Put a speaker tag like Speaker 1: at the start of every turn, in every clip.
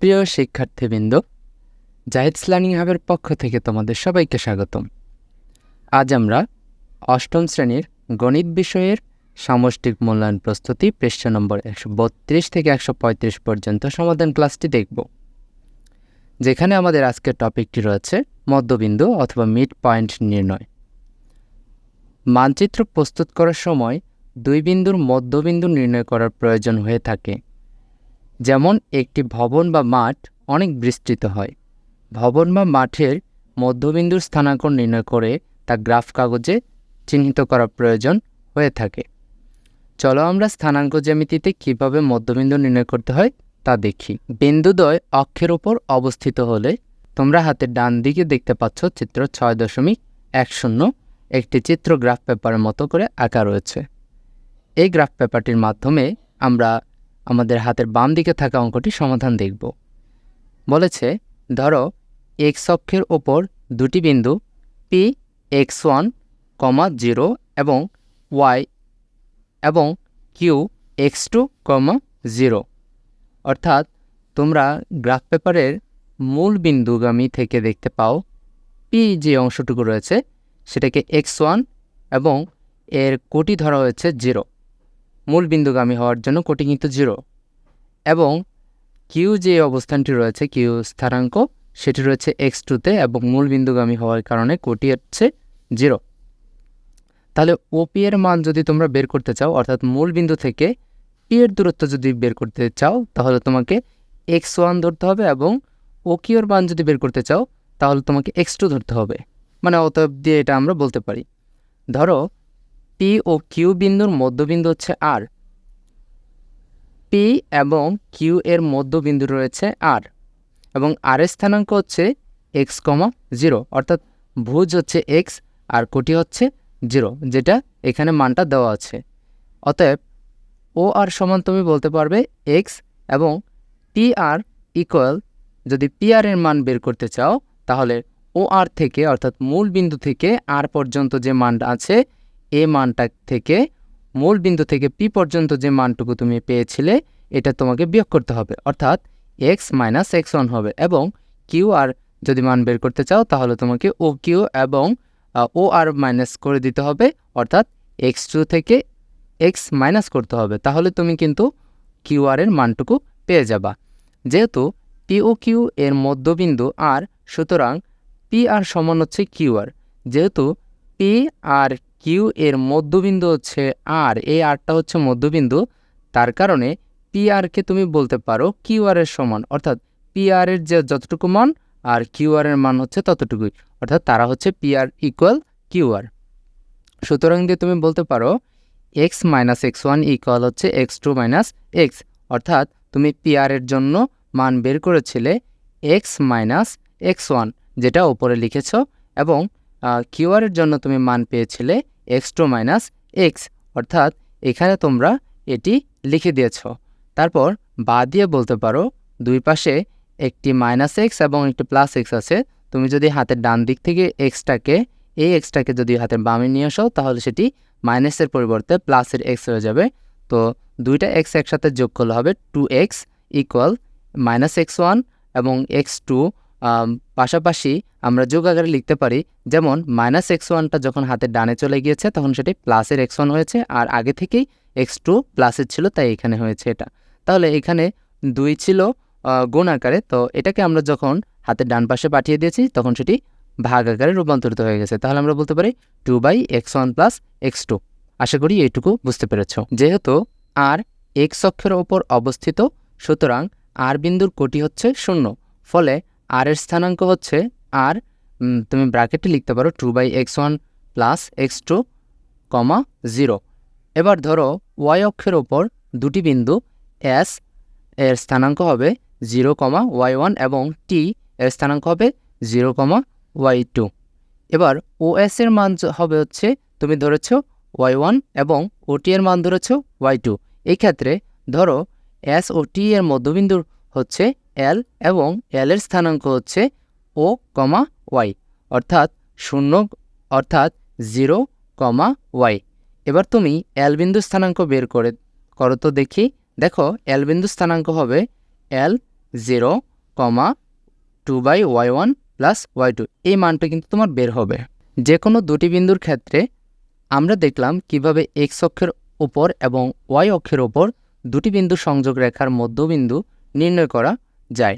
Speaker 1: প্রিয় শিক্ষার্থীবৃন্দ জাহিদস লার্নিং হাবের পক্ষ থেকে তোমাদের সবাইকে স্বাগতম। আজ আমরা অষ্টম শ্রেণির গণিত বিষয়ের সামষ্টিক মূল্যায়ন প্রস্তুতি পৃষ্ঠা নম্বর একশো বত্রিশ থেকে একশো পঁয়ত্রিশ পর্যন্ত সমাধান ক্লাসটি দেখব। যেখানে আমাদের আজকের টপিকটি রয়েছে মধ্যবিন্দু অথবা মিড পয়েন্ট নির্ণয়। মানচিত্র প্রস্তুত করার সময় দুই বিন্দুর মধ্যবিন্দু নির্ণয় করার প্রয়োজন হয়ে থাকে। যেমন একটি ভবন বা মাঠ অনেক বিস্তৃত হয়। ভবন বা মাঠের মধ্যবিন্দুর স্থানাঙ্ক নির্ণয় করে তা গ্রাফ কাগজে চিহ্নিত করা প্রয়োজন হয়ে থাকে। চলো আমরা স্থানাঙ্ক জ্যামিতিতে কীভাবে মধ্যবিন্দু নির্ণয় করতে হয় তা দেখি। বিন্দুদ্বয় অক্ষের ওপর অবস্থিত হলে তোমরা হাতের ডান দিকে দেখতে পাচ্ছ চিত্র ছয় দশমিক এক শূন্য, একটি চিত্র গ্রাফ পেপারের মতো করে আঁকা রয়েছে। এই গ্রাফ পেপারটির মাধ্যমে আমরা আমাদের হাতের বাম দিকে থাকা অঙ্কটি সমাধান দেখব। বলেছে, ধরো এক্স অক্ষের ওপর দুটি বিন্দু P x one comma zero এবং ওয়াই এবং Q x two comma zero. অর্থাৎ, তোমরা গ্রাফ পেপারের মূল বিন্দুগামী থেকে দেখতে পাও পি যে অংশটুকু রয়েছে সেটাকে এক্স ওয়ান এবং এর কোটি ধরা হয়েছে জিরো। মূল বিন্দুগামী হওয়ার জন্য কোটি কিন্তু জিরো। এবং কিউ যে অবস্থানটি রয়েছে, কিউ স্থানাঙ্ক, সেটি রয়েছে এক্স টুতে এবং মূল বিন্দুগামী হওয়ার কারণে কোটি হচ্ছে জিরো। তাহলে ওপি এর মান যদি তোমরা বের করতে চাও, অর্থাৎ মূল বিন্দু থেকে পি এর দূরত্ব যদি বের করতে চাও, তাহলে তোমাকে এক্স ওয়ান ধরতে হবে এবং ও কিউর মান যদি বের করতে চাও, তাহলে তোমাকে এক্স টু ধরতে হবে। মানে অতএব দিয়ে এটা আমরা বলতে পারি। ধরো পি ও কিউ বিন্দুর মধ্যবিন্দু হচ্ছে আর পি এবং কিউ এর মধ্যবিন্দু রয়েছে আর এবং আর স্থানাঙ্ক হচ্ছে এক্স কমা জিরো অর্থাৎ ভুজ হচ্ছে এক্স আর কোটি হচ্ছে জিরো যেটা এখানে মানটা দেওয়া আছে। অতএব ও আর সমান তুমি বলতে পারবে এক্স এবং পি আর ইকুয়াল যদি পি আর এর মান বের করতে চাও, তাহলে ও আর থেকে, অর্থাৎ মূল বিন্দু থেকে আর পর্যন্ত যে মানটা আছে এ মানটা থেকে, মূল বিন্দু থেকে পি পর্যন্ত যে মানটুকু তুমি পেয়েছিলে, এটা তোমাকে বিয়োগ করতে হবে। অর্থাৎ এক্স মাইনাস এক্স ওয়ান হবে এবং কিউ আর যদি মান বের করতে চাও, তাহলে তোমাকে ও কিউ এবং ও আর মাইনাস করে দিতে হবে। অর্থাৎ এক্স টু থেকে এক্স মাইনাস করতে হবে। তাহলে তুমি কিন্তু কিউ আর এর মানটুকু পেয়ে যাবা। যেহেতু পি ও কিউ এর মধ্যবিন্দু আর, সুতরাং পি আর সমান হচ্ছে কিউ আর। যেহেতু পি আর কিউ এর মধ্যবিন্দু হচ্ছে আর এই আরটা হচ্ছে মধ্যবিন্দু। তার কারণে পি আরকে তুমি বলতে পারো কিউ আর এর সমান, অর্থাৎ পি আর এর যে যতটুকু মান আর কিউ আর এর মান হচ্ছে ততটুকুই, অর্থাৎ তারা হচ্ছে P R equal Q R সুতরাং দিয়ে তুমি বলতে পারো x minus x one equal হচ্ছে এক্স টু মাইনাস এক্স অর্থাৎ তুমি পি আর এর জন্য মান বের করেছিলে এক্স মাইনাস এক্স ওয়ান যেটা ওপরে লিখেছ, এবং কিউ আর কিউআরের জন্য তুমি মান পেয়েছিলে এক্স টু মাইনাস এক্স, অর্থাৎ এখানে তোমরা এটি লিখে দিয়েছ। তারপর বা দিয়ে বলতে পারো, দুই পাশে একটি মাইনাস এক্স এবং একটি প্লাস এক্স আছে। তুমি যদি হাতের ডান দিক থেকে এক্সটাকে, এই এক্সটাকে যদি হাতের বামে নিয়ে আসো, তাহলে সেটি মাইনাসের পরিবর্তে প্লাসের এক্স হয়ে যাবে। তো দুইটা এক্স একসাথে যোগ করলে হবে two x equal minus x one এবং এক্স টু পাশাপাশি আমরা যোগ আকারে লিখতে পারি, যেমন মাইনাস এক্স ওয়ানটা যখন হাতের ডানে চলে গিয়েছে, তখন সেটি প্লাসের এক্স ওয়ান হয়েছে, আর আগে থেকেই এক্স টু প্লাসের ছিল, তাই এখানে হয়েছে এটা। তাহলে এখানে দুই ছিল গুণ আকারে, তো এটাকে আমরা যখন হাতের ডান পাশে পাঠিয়ে দিয়েছি, তখন সেটি ভাগ আকারে রূপান্তরিত হয়ে গেছে। তাহলে আমরা বলতে পারি two by x one plus x two আশা করি এইটুকু বুঝতে পেরেছ। যেহেতু আর এক্স অক্ষের ওপর অবস্থিত, সুতরাং আর বিন্দুর কোটি হচ্ছে শূন্য, ফলে আর এর স্থানাঙ্ক হচ্ছে আর তুমি ব্র্যাকেটে লিখতে পারো two by x one plus x two comma zero এবার ধরো ওয়াই অক্ষের ওপর দুটি বিন্দু এস এর স্থানাঙ্ক হবে জিরো কমা ওয়াই ওয়ান এবং টি এর স্থানাঙ্ক হবে জিরো কমা ওয়াই টু এবার ও এর মান হবে হচ্ছে, তুমি ধরেছ ওয়াই ওয়ান এবং ও টি এর মান ধরেছ ওয়াই টু এই ক্ষেত্রে ধরো এস ও টি এর মধ্যবিন্দুর হচ্ছে এল এবং এল এর স্থানাঙ্ক হচ্ছে ও কমা ওয়াই অর্থাৎ শূন্য, অর্থাৎ জিরো কমা ওয়াই এবার তুমি এল বিন্দু স্থানাঙ্ক বের করে করো তো দেখি। দেখো এল বিন্দু স্থানাঙ্ক হবে L zero comma two by y one plus y two এই মানটা কিন্তু তোমার বের হবে। যে কোনো দুটি বিন্দুর ক্ষেত্রে আমরা দেখলাম কীভাবে এক্স অক্ষের উপর এবং ওয়াই অক্ষের ওপর দুটি বিন্দু সংযোগ রেখার মধ্যবিন্দু নির্ণয় করা যায়।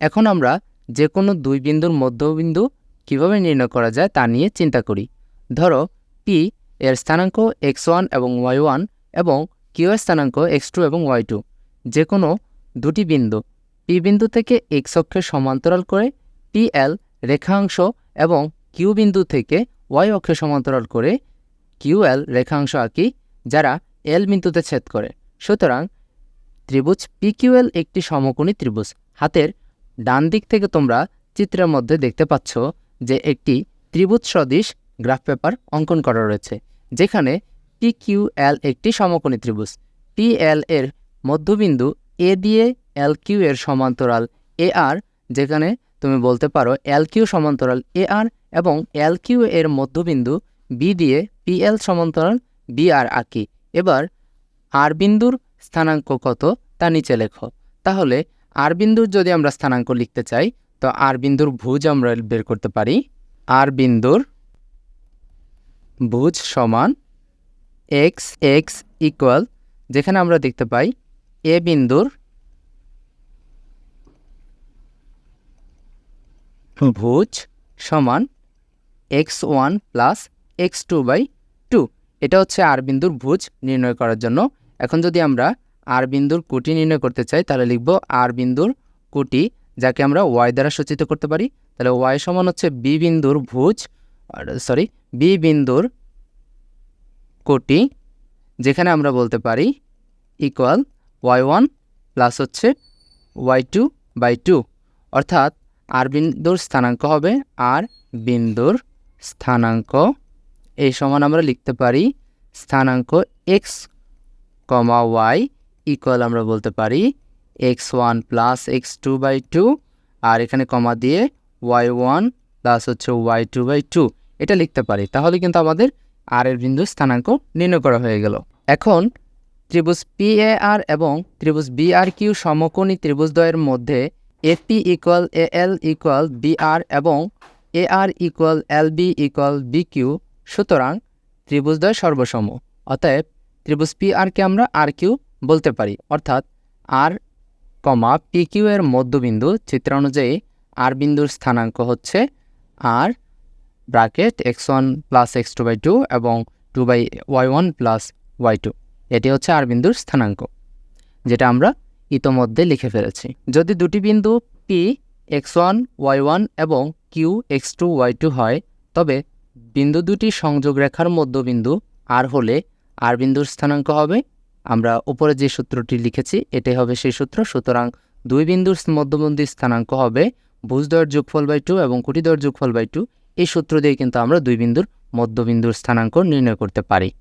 Speaker 1: এখন আমরা যে কোনো দুই বিন্দুর মধ্যবিন্দু কীভাবে নির্ণয় করা যায় তা নিয়ে চিন্তা করি। ধরো পি এর স্থানাঙ্ক এক্স ওয়ান এবং ওয়াই ওয়ান এবং কিউ এর স্থানাঙ্ক এক্স টু এবং ওয়াই টু যে কোনো দুটি বিন্দু পি বিন্দু থেকে এক্স অক্ষের সমান্তরাল করে পি এল রেখাংশ এবং কিউ বিন্দু থেকে ওয়াই অক্ষের সমান্তরাল করে কিউ এল রেখাংশ আঁকি যারা এল বিন্দুতে ছেদ করে। সুতরাং ত্রিভুজ পিকিউএল একটি সমকোণী ত্রিভুজ। হাতের ডান দিক থেকে তোমরা চিত্রের মধ্যে দেখতে পাচ্ছ যে একটি ত্রিভুজ সদৃশ গ্রাফ পেপার অঙ্কন করা রয়েছে, যেখানে পিকিউএল একটি সমকোণী ত্রিভুজ। পিএল এর মধ্যবিন্দু এ দিয়ে এল কিউ এর সমান্তরাল এ আর যেখানে তুমি বলতে পারো এল কিউ সমান্তরাল এ আর এবং এল কিউ এর মধ্যবিন্দু বি দিয়ে পিএল সমান্তরাল বি আর আঁকি এবার আর বিন্দুর স্থানাঙ্ক কত তা নিচে লেখো। তাহলে আর বিন্দুর যদি আমরা স্থানাঙ্ক লিখতে চাই, তো আর বিন্দুর ভুজ আমরা বের করতে পারি। আর বিন্দুর ভুজ সমান এক্স এক্স ইকুয়াল যেখানে আমরা দেখতে পাই এ বিন্দুর ভুজ সমান x one plus x two by two. এটা হচ্ছে আর বিন্দুর ভুজ নির্ণয় করার জন্য। এখন যদি আমরা আর বিন্দুর কুটি নির্ণয় করতে চাই, তাহলে লিখব আর বিন্দুর কুটি, যাকে আমরা ওয়াই দ্বারা সূচিত করতে পারি। তাহলে ওয়াই সমান হচ্ছে বি বিন্দুর ভুজ সরি বি বিন্দুর কোটি, যেখানে আমরা বলতে পারি ইকুয়াল ওয়াই ওয়ান প্লাস হচ্ছে ওয়াই টু বাই টু অর্থাৎ আর বিন্দুর স্থানাঙ্ক হবে আর বিন্দুর স্থানাঙ্ক। এই সমান আমরা লিখতে পারি স্থানাঙ্ক এক্স কমা ওয়াই ইকুয়াল আমরা বলতে পারি x one plus x two by two আর এখানে কমা দিয়ে ওয়াই ওয়ান প্লাস হচ্ছে ওয়াই টু বাই টু এটা লিখতে পারি। তাহলে কিন্তু আমাদের আর এর বিন্দু স্থানাঙ্ক নির্ণয় করা হয়ে গেল। এখন ত্রিভুজ পি এ আর এবং ত্রিভুজ বি আর কিউ সমকোণী ত্রিভুজদ্বয়ের মধ্যে A P equal A L equal B R এবং A R equal L B equal B Q সুতরাং ত্রিভুজদ্বয় সর্বসম। অতএব ত্রিভুজ পি আরকে আমরা আর কিউ বলতে পারি। অর্থাৎ আর কমা পি কিউ এর মধ্যবিন্দু চিত্র অনুযায়ী আর বিন্দুর স্থানাঙ্ক হচ্ছে R bracket x one plus x two by two এবং two by y one plus y two এটি হচ্ছে আর বিন্দুর স্থানাঙ্ক, যেটা আমরা ইতোমধ্যে লিখে ফেলেছি। যদি দুটি বিন্দু P x one y one এবং Q x two y two হয়, তবে বিন্দু দুটি সংযোগ রেখার মধ্যবিন্দু আর হলে আর বিন্দুর স্থানাঙ্ক হবে আমরা উপরে যে সূত্রটি লিখেছি, এটাই হবে সেই সূত্র। সুতরাং দুই বিন্দুর মধ্যবন্দী স্থানাঙ্ক হবে ভুজদয়ের যোগফল বাই টু এবং কুটিদর যোগফল বাই টু। এই সূত্র দিয়ে কিন্তু আমরা দুই বিন্দুর মধ্যবিন্দুর স্থানাঙ্ক নির্ণয় করতে পারি।